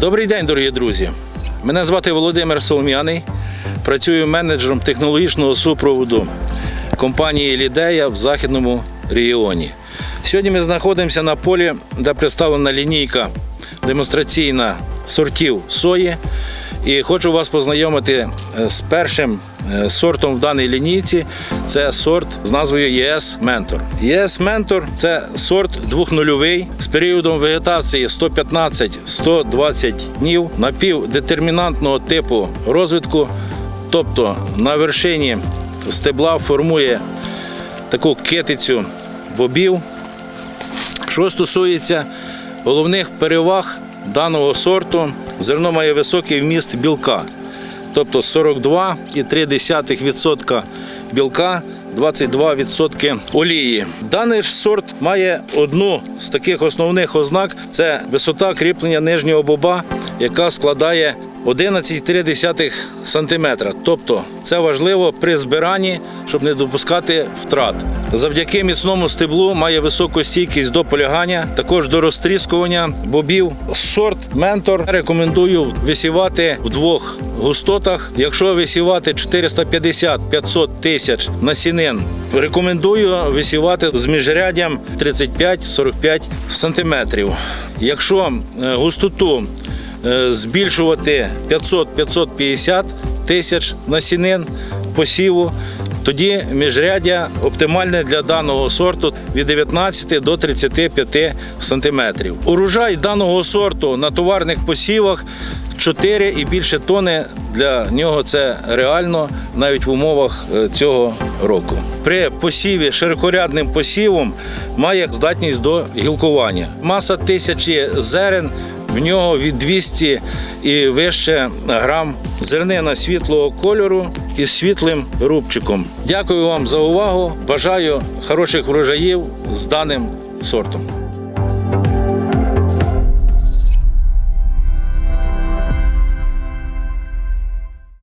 Добрий день, дорогі друзі. Мене звати Володимир Солом'яний. Працюю менеджером технологічного супроводу компанії Лідея в західному регіоні. Сьогодні ми знаходимося на полі, де представлена лінійка демонстраційна сортів сої. І хочу вас познайомити е, з першим е, сортом в даній лінійці. Це сорт з назвою ЄС Ментор. ЄС Ментор це сорт двохнульовий з періодом вегетації 115-120 днів напівдетермінантного типу розвитку. Тобто на вершині стебла формує таку китицю бобів. Що стосується головних переваг даного сорту, зерно має високий вміст білка, тобто 42,3% білка, 22% олії. Даний ж сорт має одну з таких основних ознак це висота кріплення нижнього боба, яка складає 11,3 см. Тобто це важливо при збиранні, щоб не допускати втрат. Завдяки міцному стеблу має високу стійкість до полягання, також до розтріскування бобів. Сорт ментор рекомендую висівати в двох густотах. Якщо висівати 450-500 тисяч насінин, рекомендую висівати з міжряддям 35-45 см. Якщо е, густоту збільшувати 500-550 тисяч насінин посіву, тоді міжряддя оптимальне для даного сорту від 19 до 35 сантиметрів. Урожай даного сорту на товарних посівах 4 і більше тони для нього це реально навіть в умовах е, цього року. При посіві широкорядним посівом має здатність до гілкування. Маса тисячі зерен в нього від 200 і вище грам зернина світлого кольору із світлим рубчиком. Дякую вам за увагу. Бажаю хороших врожаїв з даним сортом.